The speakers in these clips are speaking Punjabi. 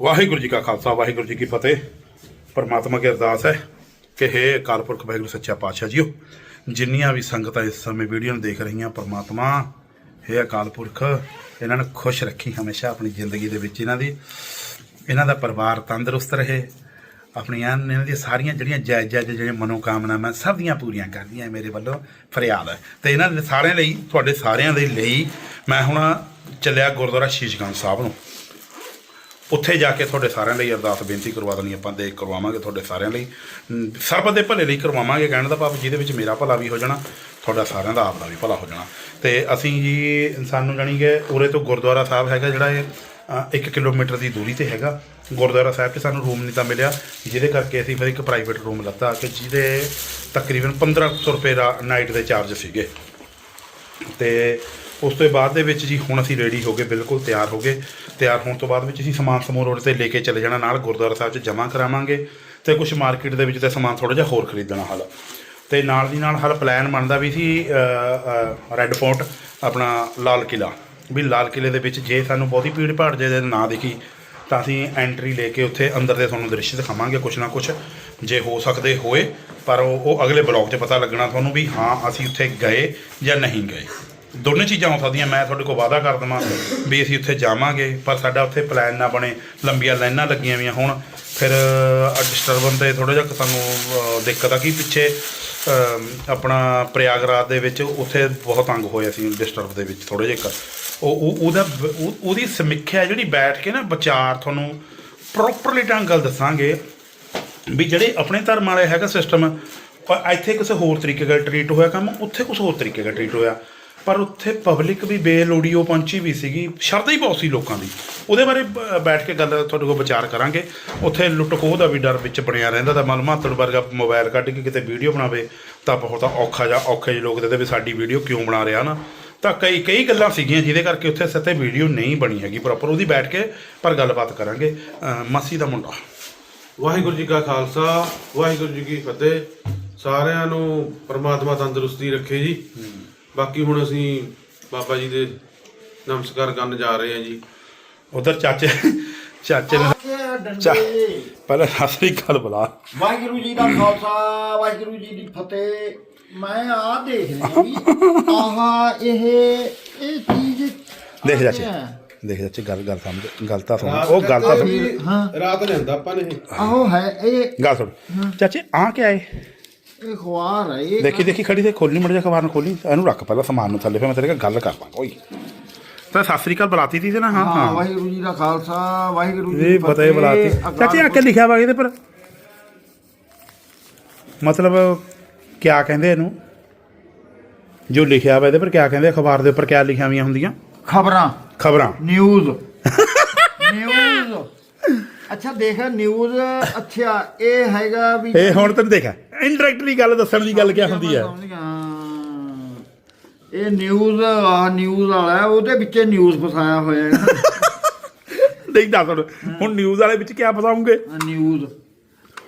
ਵਾਹਿਗੁਰੂ ਜੀ ਕਾ ਖਾਲਸਾ, ਵਾਹਿਗੁਰੂ ਜੀ ਕੀ ਫਤਿਹ। ਪਰਮਾਤਮਾ ਕੀ ਅਰਦਾਸ ਹੈ ਕਿ ਹੈ ਅਕਾਲ ਪੁਰਖ, ਵਾਹਿਗੁਰੂ ਸੱਚਾ ਪਾਤਸ਼ਾਹ ਜੀਓ। ਜਿੰਨੀਆਂ ਵੀ ਸੰਗਤਾਂ ਇਸ ਸਮੇਂ ਵੀਡੀਓ ਨੂੰ ਦੇਖ ਰਹੀਆਂ, ਪਰਮਾਤਮਾ, ਹੈ ਅਕਾਲ ਪੁਰਖ, ਇਹਨਾਂ ਨੂੰ ਖੁਸ਼ ਰੱਖੀ ਹਮੇਸ਼ਾ ਆਪਣੀ ਜ਼ਿੰਦਗੀ ਦੇ ਵਿੱਚ। ਇਹਨਾਂ ਦੀ, ਇਹਨਾਂ ਦਾ ਪਰਿਵਾਰ ਤੰਦਰੁਸਤ ਰਹੇ। ਆਪਣੀਆਂ, ਇਹਨਾਂ ਦੀਆਂ ਸਾਰੀਆਂ ਜਿਹੜੀਆਂ ਜਾਇਜ਼ ਜਾਇਜ਼ ਜਿਹੜੀਆਂ ਮਨੋਕਾਮਨਾਵਾਂ, ਸਭ ਦੀਆਂ ਪੂਰੀਆਂ ਕਰਦੀਆਂ ਮੇਰੇ ਵੱਲੋਂ ਫਰਿਆਦ ਹੈ। ਤੇ ਇਹਨਾਂ ਦੇ ਸਾਰਿਆਂ ਲਈ, ਤੁਹਾਡੇ ਸਾਰਿਆਂ ਦੇ ਲਈ ਮੈਂ ਹੁਣ ਚੱਲਿਆ ਗੁਰਦੁਆਰਾ ਸ਼ੀਸ਼ਗੰਜ ਸਾਹਿਬ ਨੂੰ। ਉੱਥੇ ਜਾ ਕੇ ਤੁਹਾਡੇ ਸਾਰਿਆਂ ਲਈ ਅਰਦਾਸ ਬੇਨਤੀ ਕਰਵਾ ਦੇਣੀ ਆਪਾਂ ਦੇ ਕਰਵਾਵਾਂਗੇ ਤੁਹਾਡੇ ਸਾਰਿਆਂ ਲਈ। ਅਮ, ਸਰਬ ਦੇ ਭਲੇ ਲਈ ਕਰਵਾਵਾਂਗੇ ਕਹਿਣ ਦਾ ਭਾਵ ਜਿਹਦੇ ਵਿੱਚ ਮੇਰਾ ਭਲਾ ਵੀ ਹੋ ਜਾਣਾ ਤੁਹਾਡਾ ਸਾਰਿਆਂ ਦਾ ਆਪ ਦਾ ਵੀ ਭਲਾ ਹੋ ਜਾਣਾ। ਤੇ ਅਸੀਂ ਜੀ ਸਾਨੂੰ ਜਾਣੀ ਕਿ ਉਰੇ ਤੋਂ ਗੁਰਦੁਆਰਾ ਸਾਹਿਬ ਹੈਗਾ ਜਿਹੜਾ ਇਹ 1 ਕਿਲੋਮੀਟਰ ਦੀ ਦੂਰੀ ਤੇ ਹੈਗਾ। ਗੁਰਦੁਆਰਾ ਸਾਹਿਬ 'ਚ ਸਾਨੂੰ ਰੂਮ ਨਹੀਂ ਤਾਂ ਮਿਲਿਆ ਜਿਹਦੇ ਕਰਕੇ ਅਸੀਂ ਫਿਰ ਇੱਕ ਪ੍ਰਾਈਵੇਟ ਰੂਮ ਲੱਤਾ ਕਿ ਜਿਹਦੇ ਤਕਰੀਬਨ 1500 ਰੁਪਏ ਦਾ ਨਾਈਟ ਦੇ ਚਾਰਜ ਸੀਗੇ। ਤੇ ਉਸ ਤੋਂ ਬਾਅਦ ਦੇ ਵਿੱਚ ਜੀ ਹੁਣ ਅਸੀਂ ਰੈਡੀ ਹੋ ਗਏ, ਬਿਲਕੁਲ ਤਿਆਰ ਹੋ ਗਏ। ਤਿਆਰ ਹੋਣ ਤੋਂ ਬਾਅਦ ਵਿੱਚ ਅਸੀਂ ਸਮਾਨ ਸਮੂਹ ਰੋਡ ਤੇ ਲੈ ਕੇ ਚਲੇ ਜਾਣਾ, ਨਾਲ ਗੁਰਦੁਆਰਾ ਸਾਹਿਬ 'ਚ ਜਮ੍ਹਾਂ ਕਰਾਵਾਂਗੇ ਤੇ ਕੁਝ ਮਾਰਕੀਟ ਦੇ ਵਿੱਚ ਤੇ ਸਮਾਨ ਥੋੜਾ ਜਿਹਾ ਹੋਰ ਖਰੀਦਣਾ ਹਾਲ। ਤੇ ਨਾਲ ਦੀ ਨਾਲ ਹਾਲ ਪਲਾਨ ਬਣਦਾ ਵੀ ਸੀ ਰੈੱਡ ਫੋਰਟ ਆਪਣਾ ਲਾਲ ਕਿਲਾ ਵੀ ਲਾਲ ਕਿਲੇ ਦੇ ਵਿੱਚ ਜੇ ਸਾਨੂੰ ਬਹੁਤੀ ਭੀੜ ਭਾੜ ਜੇ ਨਾ ਦਿਖੀ, ਤਾਂ ਅਸੀਂ ਐਂਟਰੀ ਲੈ ਕੇ ਉੱਥੇ ਅੰਦਰ ਦੇ ਤੁਹਾਨੂੰ ਦ੍ਰਿਸ਼ ਦਿਖਾਵਾਂਗੇ ਕੁਛ ਨਾ ਕੁਛ, ਜੇ ਹੋ ਸਕਦੇ ਹੋਏ, ਪਰ ਉਹ ਉਹ ਅਗਲੇ ਬਲੌਗ 'ਚ ਪਤਾ ਲੱਗਣਾ ਤੁਹਾਨੂੰ ਵੀ ਹਾਂ, ਅਸੀਂ ਉੱਥੇ ਗਏ ਜਾਂ ਨਹੀਂ ਗਏ। ਦੋਨੇ ਚੀਜ਼ਾਂ ਹੋ ਸਕਦੀਆਂ ਮੈਂ ਤੁਹਾਡੇ ਕੋਲ ਵਾਅਦਾ ਕਰ ਦਵਾਂ ਵੀ ਅਸੀਂ ਉੱਥੇ ਜਾਵਾਂਗੇ, ਪਰ ਸਾਡਾ ਉੱਥੇ ਪਲਾਨ ਨਾ ਬਣੇ, ਲੰਬੀਆਂ ਲਾਈਨਾਂ ਲੱਗੀਆਂ ਹੋਈਆਂ ਹੁਣ। ਫਿਰ ਡਿਸਟਰਬਨ ਤੇ ਥੋੜਾ ਜਿਹਾ ਸਾਨੂੰ ਦਿੱਕਤ ਆ ਕਿ ਪਿੱਛੇ ਆਪਣਾ ਪ੍ਰਯਾਗਰਾਜ ਦੇ ਵਿੱਚ ਉੱਥੇ ਬਹੁਤ ਤੰਗ ਹੋਇਆ ਸੀ ਡਿਸਟਰਬ ਦੇ ਵਿੱਚ ਥੋੜੇ ਜਿਹਾ ਉਹ, ਉਹ- ਉਹਦਾ ਉਹਦੀ ਸਮੀਖਿਆ ਜਿਹੜੀ ਬੈਠ ਕੇ ਨਾ ਵਿਚਾਰ ਤੁਹਾਨੂੰ ਪ੍ਰੋਪਰਲੀ ਢੰਗ ਨਾਲ ਦੱਸਾਂਗੇ ਵੀ ਜਿਹੜੇ ਆਪਣੇ ਧਰਮ ਵਾਲੇ ਹੈਗਾ ਸਿਸਟਮ ਇੱਥੇ ਕਿਸੇ ਹੋਰ ਤਰੀਕੇ ਨਾਲ ਟ੍ਰੀਟ ਹੋਇਆ ਕੰਮ, ਉੱਥੇ ਕੁਝ ਹੋਰ ਤਰੀਕੇ ਨਾਲ ਟ੍ਰੀਟ ਹੋਇਆ। ਪਰ ਉੱਥੇ ਪਬਲਿਕ ਵੀ ਬੇਲੋੜੀ ਉਹ ਪਹੁੰਚੀ ਵੀ ਸੀਗੀ। ਸ਼ਰਧਾ ਹੀ ਬਹੁਤ ਸੀ ਲੋਕਾਂ ਦੀ। ਉਹਦੇ ਬਾਰੇ ਬ- ਬੈਠ ਕੇ ਗੱਲ ਤੁਹਾਡੇ ਕੋਲ ਵਿਚਾਰ ਕਰਾਂਗੇ। ਉੱਥੇ ਲੁੱਟ ਖੋਹ ਦਾ ਵੀ ਡਰ ਵਿੱਚ ਬਣਿਆ ਰਹਿੰਦਾ ਤਾਂ ਮਨ ਮਾਤੜ ਵਰਗਾ ਮੋਬਾਈਲ ਕੱਢ ਕੇ ਕਿਤੇ ਵੀਡੀਓ ਬਣਾਵੇ ਤਾਂ ਬਹੁਤ ਔਖਾ ਜਾਂ ਔਖੇ ਜਿਹੇ ਲੋਕ ਦੇ ਵੀ ਸਾਡੀ ਵੀਡੀਓ ਕਿਉਂ ਬਣਾ ਰਿਹਾ ਨਾ? ਤਾਂ ਕਈ ਕਈ ਗੱਲਾਂ ਸੀਗੀਆਂ ਜਿਹਦੇ ਕਰਕੇ ਉੱਥੇ ਸੱਤੇ ਵੀਡੀਓ ਨਹੀਂ ਬਣੀ ਹੈਗੀ ਪ੍ਰੋਪਰ ਉਹਦੀ ਬੈਠ ਕੇ ਪਰ ਗੱਲਬਾਤ ਕਰਾਂਗੇ। ਅਹ ਮਾਸੀ ਦਾ ਮੁੰਡਾ। ਵਾਹਿਗੁਰੂ ਜੀ ਕਾ ਖਾਲਸਾ ਵਾਹਿਗੁਰੂ ਜੀ ਕੀ ਫਤਿਹ। ਸਾਰਿਆਂ ਨੂੰ ਪਰਮਾਤਮਾ ਤੰਦਰੁਸਤੀ ਰੱਖੇ ਜੀ। ਬਾਕੀ ਹੁਣ ਅਸੀਂ ਬਾਬਾ ਜੀ ਦੇ ਨਮਸਕਾਰ ਕਰਨ ਜਾ ਰਹੇ ਹਾਂ ਜੀ। ਉਧਰ ਚਾਚੇ ਚਾਚੇ ਨੇ ਚਾ ਪਹਿਲਾਂ ਸਤਿ ਸ੍ਰੀ ਅਕਾਲ ਬੁਲਾ। ਵਾਹਿਗੁਰੂ ਜੀ ਦਾ ਖਾਲਸਾ ਵਾਹਿਗੁਰੂ ਜੀ ਦੀ ਫਤਿਹ। ਮੈਂ ਆ ਦੇਖ ਰਿਹਾ ਵੀ ਆਹ ਇਹ ਇਹ ਚੀਜ਼ ਦੇਖ ਚਾਚੇ ਦੇਖ ਚਾਚੇ ਗੱਲ ਗੱਲ ਸਮਝ ਗੱਲ ਤਾਂ ਸੁਣ ਉਹ ਗੱਲ ਤਾਂ ਸੁਣ ਹਾਂ। ਰਾਤ ਲਿਆਂਦਾ ਆਪਾਂ ਨੇ ਇਹ। ਆਹੋ ਹੈ ਇਹ ਗੱਲ ਸੁਣ। ਚਾਚੇ ਆ ਕੀ ਆਏ ਇਹ ਖਵਾਰ ਹੈ ਇਹ। ਦੇਖੀ ਦੇਖੀ ਖੜੀ ਤੇ ਖੋਲਣੀ ਮੜ ਜਾ ਖਬਾਰ ਨੂੰ ਖੋਲੀ। ਇਹਨੂੰ ਰੱਖ ਪਹਿਲਾਂ ਸਮਾਨ ਨੂੰ ਥੱਲੇ ਫਿਰ ਮੈਂ ਤੇਰੇ ਨਾਲ ਗੱਲ ਕਰ ਲਾਂਗਾ। ਓਏ। ਤਾਂ ਸਤਿ ਸ੍ਰੀ ਅਕਾਲ ਬੁਲਾਤੀ ਤੇ ਨਾ ਹਾਂ ਹਾਂ। ਵਾਹਿਗੁਰੂ ਜੀ ਦਾ ਖਾਲਸਾ ਵਾਹਿਗੁਰੂ ਜੀ ਇਹ ਪਤਾ ਹੀ ਬੁਲਾਤੀ। ਅਕਾਲ ਚਾਚੇ ਆ ਕੇ ਲਿਖਿਆ ਵਾ ਇਹਦੇ ਪਰ। ਮਤਲਬ ਕਿਆ ਕਹਿੰਦੇ ਇਹਨੂੰ? ਜੋ ਲਿਖਿਆ ਵਾ ਇਹਦੇ ਪਰ ਕਿਆ ਕਹਿੰਦੇ ਅਖਬਾਰ ਦੇ ਉੱਪਰ ਕਿਆ ਲਿਖੀਆਂ ਹੋਈਆਂ ਹੁੰਦੀਆਂ? ਖਬਰਾਂ। ਖਬਰਾਂ। ਨਿਊਜ਼। ਨਿਊਜ਼। ਅੱਛਾ ਦੇਖ ਨਿਊਜ਼ ਅੱਛਾ ਇਹ ਹੈਗਾ ਵੀ ਇਹ ਹੁਣ ਤੈਨੂੰ ਦੇਖਿਆ? ਇਨਡਾਇਰੈਕਟਲੀ ਗੱਲ ਦੱਸਣ ਦੀ ਗੱਲ ਕਿਆ ਹੁੰਦੀ ਹੈ ਸਮਝ ਗਿਆ। ਇਹ ਨਿਊਜ਼ ਆ ਨਿਊਜ਼ ਵਾਲਾ ਹੈ, ਉਹਦੇ ਵਿੱਚ ਨਿਊਜ਼ ਫਸਾਇਆ ਹੋਇਆ ਹੈ। ਦੇਖ ਦੱਸ ਹੁਣ। ਹੁਣ ਨਿਊਜ਼ ਵਾਲੇ ਵਿੱਚ ਕਿਆ ਫਸਾਉਂਗੇ? ਨਿਊਜ਼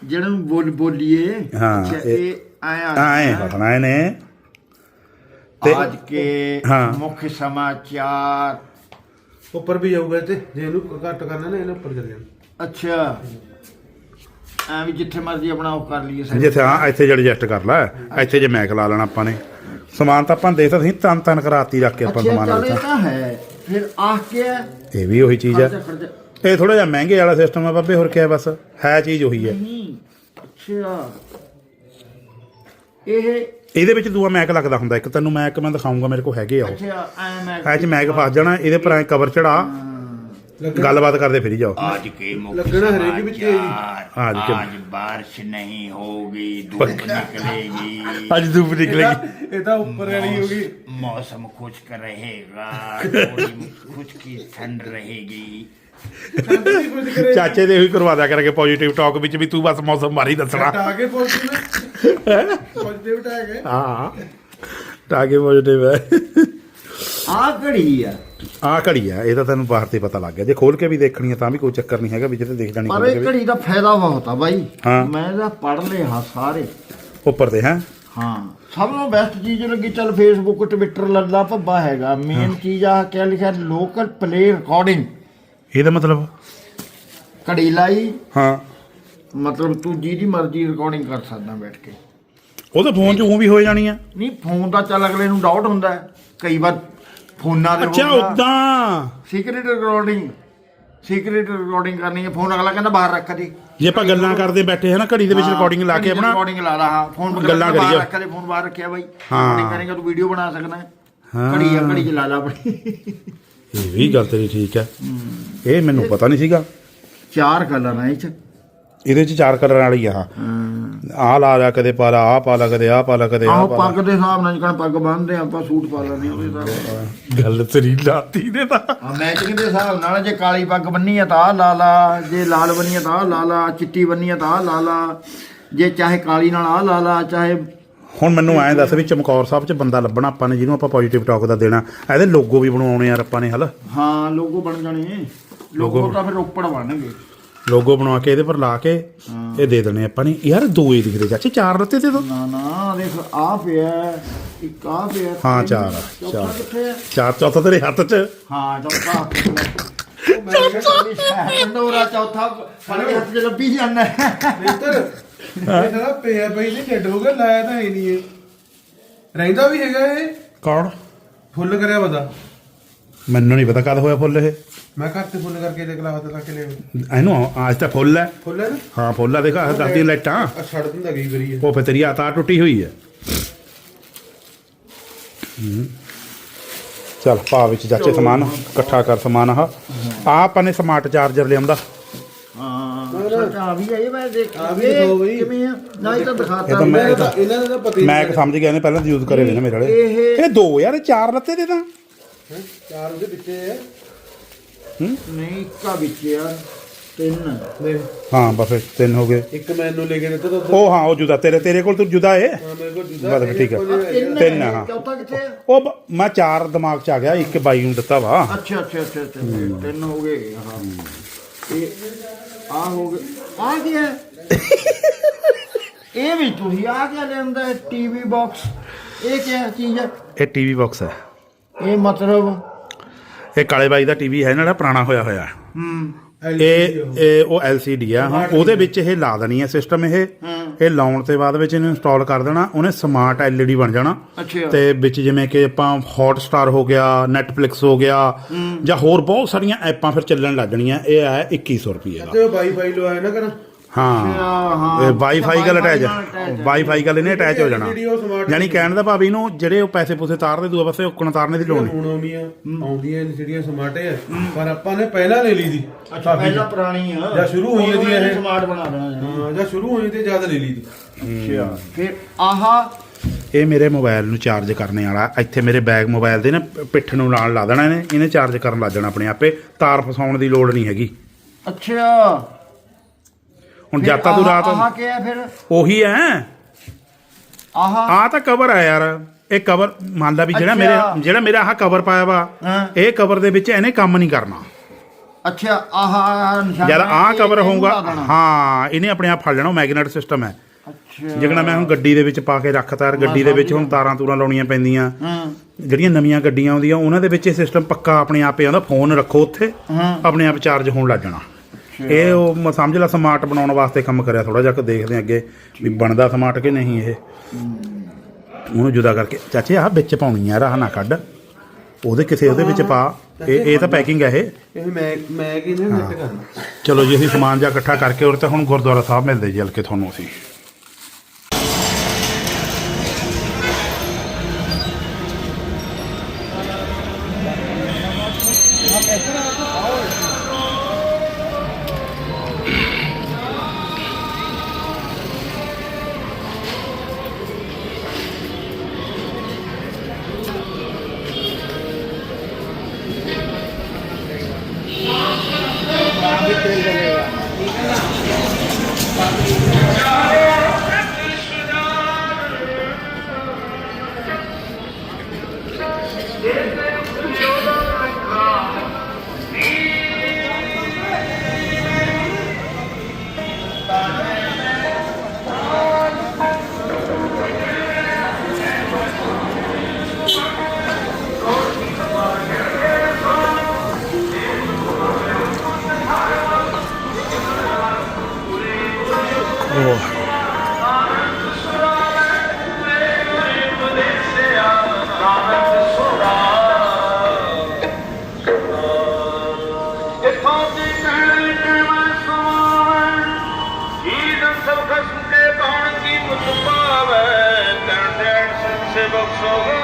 ਜਿਹੜਾ ਨੂੰ ਬੋਲ ਬੋਲੀਏ। ਹਾਂ, ਅੱਛਾ, ਇਹ- ਇਹ ਆਇਆ ਆਏ ਫਸਣਾ ਇਹਨੇ। ਤੇ- ਅੱਜ ਕੇ ਹਾਂ। ਮੁੱਖ ਸਮਾਚਾਰ। ਉੱਪਰ ਵੀ ਜਾਊਗਾ ਤੇ। ਜੇ ਇਹਨੂੰ ਘੱਟ ਕਰਨਾ ਨਾ ਇਹਨੇ ਉੱਪਰ ਚੱਲ ਜਾਣਾ। ਅੱਛਾ। ਐ ਵੀ ਜਿੱਥੇ ਮਰਜ਼ੀ ਆਪਣਾ ਉਹ ਕਰ ਲਈਏ। ਜਿੱਥੇ ਹਾਂ ਇੱਥੇ ਜਿਹੜਾ ਐਡਜਸਟ ਕਰ ਲੈ ਇੱਥੇ ਜੇ ਮੈਕ ਲਾ ਲੈਣਾ ਆਪਾਂ ਨੇ। ਸਮਾਨ ਤਾਂ ਆਪਾਂ ਦੇਖਦਾ ਸੀ ਤਨ ਤਨ ਕਰਾਤੀ ਰੱਖ ਕੇ ਆਪਾਂ ਅੱਛਾ ਸਮਾਨ ਚੱਲ ਇਹ ਵਿੱਚ ਤਾਂ ਹੈ। ਫਿਰ ਆਹ ਕੀ ਹੈ ਇਹ ਵੀ ਉਹੀ ਚੀਜ਼ ਖਰਚਾ ਖਰਚਾ। ਇਹ ਥੋੜਾ ਜਿਹਾ ਮਹਿੰਗੇ ਵਾਲਾ ਸਿਸਟਮ ਹੈ ਬਾਬੇ ਹੋਰ ਕੀ ਹੈ ਬਸ ਹੈ ਚੀਜ਼ ਉਹੀ ਹੈ। ਨਹੀਂ ਅੱਛਾ। ਇਹ ਇਹਦੇ ਵਿੱਚ ਦੂਆ ਮੈਕ ਲੱਗਦਾ ਹੁੰਦਾ ਇੱਕ ਤੈਨੂੰ ਮੈਕ ਮੈਂ ਦਿਖਾਉਂਗਾ ਮੇਰੇ ਕੋਲ ਹੈਗੇ ਆ ਉਹ। ਅੱਛਾ ਐ ਮੈਂ ਐ ਚ ਮੈਕ ਫਸ ਜਾਣਾ ਇਹਦੇ ਪਰ ਐ ਕਵਰ ਚੜਾ। ਗੱਲਬਾਤ ਕਰਦੇ ਫਿਰੀ ਜਾਓ आज के मुख्य लगना है रेडी भी चाहिए। समाचार आज के- आज बारिश नहीं होगी धूप निकलेगी ਅੱਜ ਧੂਪ ਨਿਕਲੇਗੀ ਇਹ ਤਾਂ ਉੱਪਰ ਵਾਲੀ ਹੋ ਗਈ मौसम खुश्क रहेगा थोड़ी खुश्की ठंड रहेगी ਚਾਚੇ ਦੇ ਵੀ ਕਰਵਾ ਦਿਆ ਕਰਾਂਗੇ ਪੋਜ਼ਿਟਿਵ ਟਾਕ ਵਿੱਚ ਵੀ ਤੂੰ ਬਸ ਮੌਸਮ ਬਾਰੇ ਹੀ ਦੱਸਣਾ ਆ ਕੇ ਪਹੁੰਚੀ ਨਾ ਪੋਜ਼ਿਟਿਵ ਟੈਗ ਹੈ ਹਾਂ ਟਾਗੇ ਪੋਜ਼ਿਟਿਵ ਹੈ ਆ ਘੜੀ ਆ ਆ ਘੜੀ ਆ ਇਹ ਤਾਂ ਤੈਨੂੰ ਬਾਹਰ ਤੇ ਪਤਾ ਲੱਗ ਗਿਆ। ਜੇ ਖੋਲ ਕੇ ਵੀ ਦੇਖਣੀ ਹੈ ਤਾਂ ਵੀ ਕੋਈ ਚੱਕਰ ਨਹੀਂ ਹੈਗਾ ਵੀ ਜਿੱਥੇ ਦੇਖ ਜਾਣੀ ਪਰ ਇਹ। ਘੜੀ ਦਾ ਫਾਇਦਾ ਬਹੁਤ ਆ ਬਾਈ। ਹਾਂ। ਮੈਂ ਤਾਂ ਪੜ ਹਾਂ ਸਾਰੇ। ਉੱਪਰ ਤੇ ਹੈ? ਹਾਂ। ਸਭ ਤੋਂ ਬੈਸਟ ਚੀਜ਼ ਲੱਗੀ ਚੱਲ ਫੇਸਬੁੱਕ ਟਵਿੱਟਰ ਲੱਲਾ ਭੱਬਾ ਹੈਗਾ। ਮੇਨ ਚੀਜ਼ ਆ ਕਿਆ ਲਿਖਿਆ ਲੋਕਲ ਪਲੇ ਰਿਕਾਰਡਿੰਗ ਇਹਦਾ ਮਤਲਬ? ਘੜੀ ਲਾਈ। ਹਾਂ। ਮਤਲਬ ਤੂੰ ਜਿਹਦੀ ਮਰਜ਼ੀ ਰਿਕਾਰਡਿੰਗ ਕਰ ਸਕਦਾ ਬੈਠ ਕੇ। ਉਹਦੇ ਫੋਨ 'ਚ ਉਹ ਵੀ ਹੋ ਜਾਣੀ ਆ। ਨਹੀਂ ਫੋਨ ਦਾ ਚੱਲ ਅਗਲੇ ਨੂੰ ਡਾਊਟ ਹੁੰਦਾ। ਹੈ। ਕਈ ਵਾਰ ਫੋਨਾਂ ਦੇ ਅੱਛਾ ਉਦਾਂ। ਸੀਕ੍ਰੀਟ ਰਿਕਾਰਡਿੰਗ ਸੀਕ੍ਰੀਟ ਰਿਕਾਰਡਿੰਗ ਕਰਨੀ ਹੈ ਫੋਨ ਅਗਲਾ ਕਹਿੰਦਾ ਬਾਹਰ ਰੱਖ ਦੇ। ਜੇ ਆਪਾਂ ਗੱਲਾਂ ਕਰਦੇ ਬੈਠੇ ਹਨਾ ਘੜੀ ਦੇ ਵਿੱਚ ਰਿਕਾਰਡਿੰਗ ਲਾ ਕੇ ਆਪਣਾ ਰਿਕਾਰਡਿੰਗ ਲਾ ਲਾ ਹਾਂ ਫੋਨ ਗੱਲਾਂ ਬਾਹਰ। ਰੱਖ ਦੇ ਫੋਨ ਬਾਹਰ ਰੱਖਿਆ ਬਾਈ। ਹਾਂ। ਕਰੇਗਾ ਤੂੰ ਵੀਡੀਓ ਬਣਾ ਸਕਦਾ ਹੈ। ਹਾਂ। ਘੜੀ ਆ ਘੜੀ ਚ ਲਾ ਲਾ ਆਪਣੀ। ਇਹ ਵੀ ਗੱਲ ਤੇਰੀ ਠੀਕ ਹੈ। ਇਹ ਮੈਨੂੰ ਪਤਾ ਨਹੀਂ ਸੀਗਾ। ਚਾਰ ਕਲਰ ਆ ਇਹ ਚ। ਇਹਦੇ 'ਚ ਚਾਰ ਕਲਰ ਵਾਲੀ ਆ ਆਹ ਲਾ ਲਾ ਕਦੇ ਪਾ ਲਾ ਆਹ ਪਾ ਲਾ ਕਦੇ ਆਹ ਪਾ ਲਾ ਕਦੇ ਆਹ ਆਹੋ ਪਾ ਲਾ ਪੱਗ ਦੇ ਹਿਸਾਬ ਨਾਲ ਜਿਹੜਾ ਪੱਗ ਬੰਨਦੇ ਆ, ਆਪਾਂ ਸੂਟ ਪਾ ਲੈਂਦੇ ਆ ਉਹਦੇ ਹਿਸਾਬ ਨਾਲ। ਗੱਲ ਤੇਰੀ ਲਾਤੀ ਨੇ ਤਾਂ। ਆ ਮੈਚਿੰਗ ਦੇ ਹਿਸਾਬ ਨਾਲ ਜੇ ਕਾਲੀ ਪੱਗ ਬੰਨੀ ਆ ਤਾਂ ਆਹ ਲਾ ਲਾ ਜੇ ਲਾਲ ਬੰਨੀ ਆ ਤਾਂ ਆਹ ਲਾ ਲਾ ਚਿੱਟੀ ਬੰਨੀ ਆ ਤਾਂ ਆਹ ਲਾ ਲਾ ਜੇ ਚਾਹੇ ਕਾਲੀ ਨਾਲ ਆਹ ਲਾ ਲਾ ਚਾਹੇ ਹੁਣ ਮੈਨੂੰ ਐਂ ਦੱਸ ਵੀ ਚਮਕੌਰ ਸਾਹਿਬ 'ਚ ਬੰਦਾ ਲੱਭਣਾ ਆਪਾਂ ਨੇ ਜਿਹਨੂੰ ਆਪਾਂ ਪੋਜੀਟਿਵ ਟਾਕ ਦਾ ਦੇਣਾ। ਇਹਦੇ ਲੋਗੋ ਵੀ ਬਣਾਉਣੇ ਯਾਰ ਆਪਾਂ ਨੇ ਹਲ ਹਾਂ ਲੋਗੋ ਬਣ ਜਾਣੇ। ਲੋਗੋ ਤਾਂ ਫਿਰ ਉੱਪਰ ਬਣਨਗੇ। ਲੋਗੋ ਬਣਾ ਕੇ ਇਹਦੇ ਪਰ ਲਾ ਕੇ ਇਹ ਦੇ ਦੇਣੇ ਆਪਾਂ ਨੇ। ਯਾਰ ਦੋ ਹੀ ਦਿਖਦੇ। ਚਾਚੇ ਚਾਰ ਲੱਤੇ ਤੇ ਦੋ। ਨਾ ਨਾ ਦੇਖ ਆ ਪਿਆ ਇੱਕ ਆ ਪਿਆ ਹਾਂ, ਚਾਰ ਚਾਰ। ਚਾਰ ਚੌਥਾ ਤੇਰੇ ਹੱਥ 'ਚ। ਹਾਂ ਚੌਥਾ। ਚੌਥਾ। ਨੋਰਾ ਚੌਥਾ ਫੜ ਕੇ ਹੱਥ 'ਚ ਲੱਭੀ ਜਾਂਦਾ ਇੱਧਰ ਇਹ ਪਿਆ ਪਈ ਨਹੀਂ ਛੱਡ ਹੋ ਗਿਆ ਲਾਇਆ ਤਾਂ ਹੈ ਨਹੀਂ ਇਹ ਰਹਿੰਦਾ ਵੀ ਹੈਗਾ ਇਹ। ਕੌਣ? ਫੁੱਲ ਕਰਿਆ ਬਤਾ ਮੈਨੂੰ ਨਹੀਂ ਪਤਾ ਕਦ ਹੋਇਆ ਫੁੱਲ ਇਹ। ਮੈਂ ਘਰ ਤੇ ਫੁੱਲ ਕਰਕੇ ਦੇਖ ਲਾ ਹੱਥ ਲਾ ਕੇ ਲੈ ਇਹਨੂੰ ਅੱਜ ਤਾਂ ਫੁੱਲ ਹੈ। ਫੁੱਲ ਹੈ ਨਾ? ਹਾਂ ਫੁੱਲ ਆ ਦੇਖ ਆਹ ਦੱਸਦੀ ਲਾਈਟਾਂ। ਆ ਛੱਡ ਦਿੰਦਾ ਕਈ ਵਾਰੀ ਇਹ। ਉਹ ਫੇ ਤੇਰੀ ਆਤਾ ਟੁੱਟੀ ਹੋਈ ਹੈ। ਹੂੰ। ਚੱਲ ਪਾ ਵਿੱਚ ਚਾਚੇ ਸਮਾਨ ਇਕੱਠਾ ਕਰ ਸਮਾਨ ਆਹ। ਆ ਆਪਾਂ ਨੇ ਸਮਾਰਟ ਚਾਰਜਰ ਲਿਆਂਦਾ ਹਾਂ। ਆ ਵੀ ਆਏ ਮੈਂ ਦੇਖ ਆ ਵੀ ਦਿਖਾਓ ਬਈ। ਕਿਵੇਂ ਆ? ਨਾ ਇਹ ਤਾਂ ਇਹ ਦਿਖਾਤਾ ਤਾਂ ਮੈਂ- ਇਹਨਾਂ ਦਾ ਇਹਨਾਂ ਦਾ ਤਾਂ ਪਤਾ ਹੀ ਮੈਂ ਨਹੀਂ ਇੱਕ ਸਮਝ ਗਿਆ ਨੇ ਪਹਿਲਾਂ ਯੂਜ਼ ਕਰੇ ਨੇ ਮੇਰੇ ਵਾਲੇ। ਇਹ- ਇਹ ਦੋ ਯਾਰ ਇਹ ਚਾਰ ਲੱਤੇ ਦੇ ਤਾਂ? ਚਾਰ ਉਹਦੇ ਵਿੱਚੇ ਹੈ। ਨਹੀਂ ਇੱਕਾ ਵਿੱਚ ਯਾਰ ਤਿੰਨ। ਦੇਖ ਹਾਂ ਬਸ ਫਿਰ ਤਿੰਨ ਹੋ ਗਏ। ਇੱਕ ਮੈਨੂੰ ਲੈ ਕੇ ਦਿੱਤਾ ਤਾਂ ਉਹ ਹਾਂ ਉਹ ਜੁਦਾ ਤੇਰੇ ਤੇਰੇ ਕੋਲ ਤੂੰ ਜੁਦਾ ਏ। ਹਾਂ ਮੇਰੇ ਕੋਲ ਦੂਜਾ ਬਸ ਠੀਕ ਹੈ। ਤਿੰਨ ਤਿੰਨ ਹੈ, ਆ, ਹਾਂ। ਚੌਥਾ ਕਿੱਥੇ ਆ ਉਹ ਬ- ਮੈਂ ਚਾਰ ਦਿਮਾਗ 'ਚ ਆ ਗਿਆ ਇੱਕ ਬਾਈ ਨੂੰ ਦਿੱਤਾ ਵਾ। ਅੱਛਾ ਅੱਛਾ ਅੱਛਾ ਅੱਛਾ ਤਿੰਨ ਹੋ ਗਏ ਹਾਂ। ਇਹ ਆ ਹੋ ਗਏ ਆ ਕੀ ਹੈ? ਇਹ ਵੀ ਤੁਸੀਂ ਆ ਕੀ ਲੈਂਦਾ ਹੈ? ਟੀਵੀ ਬਾਕਸ ਇਹ ਕੀ ਚੀਜ਼ ਹੈ? ਇਹ ਟੀਵੀ ਬਾਕਸ ਹੈ। ਇਹ ਮਤਲਬ ਇਹ ਕਾਲੇ ਬਾਈ ਦਾ ਟੀਵੀ ਹੈ ਨਾ ਜਿਹੜਾ ਪੁਰਾਣਾ ਹੋਇਆ ਹੋਇਆ। ਹੂੰ ਇਹ ਇਹ ਉਹ LCD ਆ ਹਾਂ ਉਹਦੇ ਵਿੱਚ ਇਹ ਲਾ ਦੇਣੀ ਹੈ ਸਿਸਟਮ ਇਹ। ਇਹ ਲਾਉਣ ਤੇ ਬਾਅਦ ਵਿੱਚ ਇਹਨੂੰ ਇੰਸਟਾਲ ਕਰ ਦੇਣਾ ਉਹਨੇ ਸਮਾਰਟ LED ਬਣ ਜਾਣਾ। ਤੇ ਵਿੱਚ ਜਿਵੇਂ ਕਿ ਆਪਾਂ ਹੌਟਸਟਾਰ ਹੋ ਗਿਆ Netflix ਹੋ ਗਿਆ ਜਾਂ ਹੋਰ ਬਹੁਤ ਸਾਰੀਆਂ ਐਪਾਂ ਫਿਰ ਚੱਲਣ ਲੱਗ ਜਾਣੀਆਂ ਇਹ ਹੈ 2100 ਰੁਪਏ ਦਾ। ਤੇ ਵਾਈਫਾਈ ਲਵਾਇਆ ਨਾ ਕਰ। ਹਾਂ। ਹਾਂ। ਇਹ ਵਾਈਫਾਈ ਗੱਲ ਅਟੈਚ। ਵਾਈਫਾਈ ਗੱਲ ਇਹਨੇ ਅਟੈਚ ਹੋ ਜਾਣਾ। ਯਾਨੀ ਕਹਿਣ ਦਾ ਭਾਵ ਇਹਨੂੰ ਜਿਹੜੇ ਉਹ ਪੈਸੇ ਪੂਸੇ ਤਾਰਦੇ ਦੂਆ ਪਾਸੇ ਉੱਕਣ ਤਾਰਨੇ ਦੀ ਲੋੜ ਨਹੀਂ। ਹੁਣ ਆਉਂਦੀਆਂ ਆਉਂਦੀਆਂ ਜਿਹੜੀਆਂ ਸਮਾਰਟ ਹੈ। ਪਰ ਆਪਾਂ ਨੇ ਪਹਿਲਾਂ ਲੈ ਲਈ ਦੀ। ਅੱਛਾ ਪਹਿਲਾਂ ਪੁਰਾਣੀ ਆ। ਜਾਂ ਸ਼ੁਰੂ ਹੋਈ ਇਹਦੀ ਇਹ। ਸਮਾਰਟ ਬਣਾ ਦੇਣਾ। ਹਾਂ ਜਾਂ ਸ਼ੁਰੂ ਹੋਈ ਤੇ ਜ਼ਿਆਦਾ ਲੈ ਲਈ ਦੀ। ਅੱਛਾ। ਫਿਰ ਆਹਾ। ਇਹ ਮੇਰੇ ਮੋਬਾਈਲ ਨੂੰ ਚਾਰਜ ਕਰਨੇ ਵਾਲਾ। ਇੱਥੇ ਮੇਰੇ ਬੈਗ ਮੋਬਾਈਲ ਦੇ ਨਾ ਪਿੱਠ ਨੂੰ ਨਾਲ ਲਾ ਦੇਣਾ ਇਹਨੇ। ਇਹਨੇ ਚਾਰਜ ਕਰਨ ਲੱਗ ਜਾਣਾ ਆਪਣੇ ਆਪੇ। ਤਾਰ ਫਸਾਉਣ ਦੀ ਲੋੜ ਨਹੀਂ ਹੈਗੀ। ਅੱਛਾ। ਹੁਣ ਜਾਤਾ ਤੂੰ ਰਾਤ ਆਹ ਕੀ ਹੈ ਫਿਰ? ਉਹੀ ਹੈ ਆਹਾ ਆ ਤਾਂ ਕਵਰ ਆ ਯਾਰ। ਇਹ ਕਵਰ ਮੰਨ ਲਾ ਵੀ ਜਿਹੜਾ ਅੱਛਾ। ਮੇਰੇ ਜਿਹੜਾ ਮੇਰਾ ਆਹ ਕਵਰ ਪਾਇਆ ਵਾ ਹਾਂ। ਇਹ ਕਵਰ ਦੇ ਵਿੱਚ ਇਹਨੇ ਕੰਮ ਨਹੀਂ ਕਰਨਾ। ਅੱਛਾ ਆਹਾ ਨਿਸ਼ਾਨ ਜਦ ਆਹ ਕਵਰ ਹੋਊਗਾ। ਹਾਂ ਇਹਨੇ ਆਪਣੇ ਆਪ ਫੜ ਲੈਣਾ ਮੈਗਨੇਟ ਸਿਸਟਮ ਹੈ। ਅੱਛਾ। ਜਿਕਣਾ ਮੈਂ ਹੁਣ ਗੱਡੀ ਦੇ ਵਿੱਚ ਪਾ ਕੇ ਰੱਖਤਾ ਯਾਰ ਗੱਡੀ ਦੇ ਵਿੱਚ ਹੁਣ ਤਾਰਾਂ ਤੂਰਾਂ ਲਾਉਣੀਆਂ ਪੈਂਦੀਆਂ। ਹਾਂ। ਜਿਹੜੀਆਂ ਨਵੀਆਂ ਗੱਡੀਆਂ ਆਉਂਦੀਆਂ ਉਹਨਾਂ ਦੇ ਵਿੱਚ ਇਹ ਸਿਸਟਮ ਪੱਕਾ ਆਪਣੇ ਆਪੇ ਆਉਂਦਾ ਫੋਨ ਰੱਖੋ ਉੱਥੇ। ਹਾਂ। ਆਪਣੇ ਆਪ ਚਾਰਜ ਹੋਣ ਲੱਗ ਜਾਣਾ। ਇਹ ਉਹ ਮ- ਸਮਝ ਲਾ ਸਮਾਰਟ ਬਣਾਉਣ ਵਾਸਤੇ ਕੰਮ ਕਰਿਆ ਥੋੜਾ ਜਿਹਾ ਕਿ ਦੇਖਦੇ ਹਾਂ ਅੱਗੇ ਵੀ ਬਣਦਾ ਸਮਾਰਟ ਕਿ ਨਹੀਂ ਇਹ। ਉਹਨੂੰ ਜੁਦਾ ਕਰਕੇ। ਚਾਚੇ ਆਹ ਵਿੱਚ ਪਾਉਣੀ ਆ ਰਾਹ ਨਾ ਕੱਢ। ਉਹਦੇ ਕਿਸੇ ਉਹਦੇ ਵਿੱਚ ਪਾ। ਇਹ ਇਹ ਤਾਂ ਪੈਕਿੰਗ ਹੈ ਇਹ। ਇਹ ਮੈਂ ਮੈਂ ਕਿਹਨੇ ਨੈਟ ਕਰਨਾ ਚਲੋ ਜੀ ਅਸੀਂ ਸਮਾਨ ਜਿਹਾ ਇਕੱਠਾ ਕਰਕੇ ਔਰ ਤੇ ਹੁਣ ਗੁਰਦੁਆਰਾ ਸਾਹਿਬ ਮਿਲਦੇ ਜੀ ਹਲਕੇ ਤੁਹਾਨੂੰ ਅਸੀਂ। ってんじね。so over.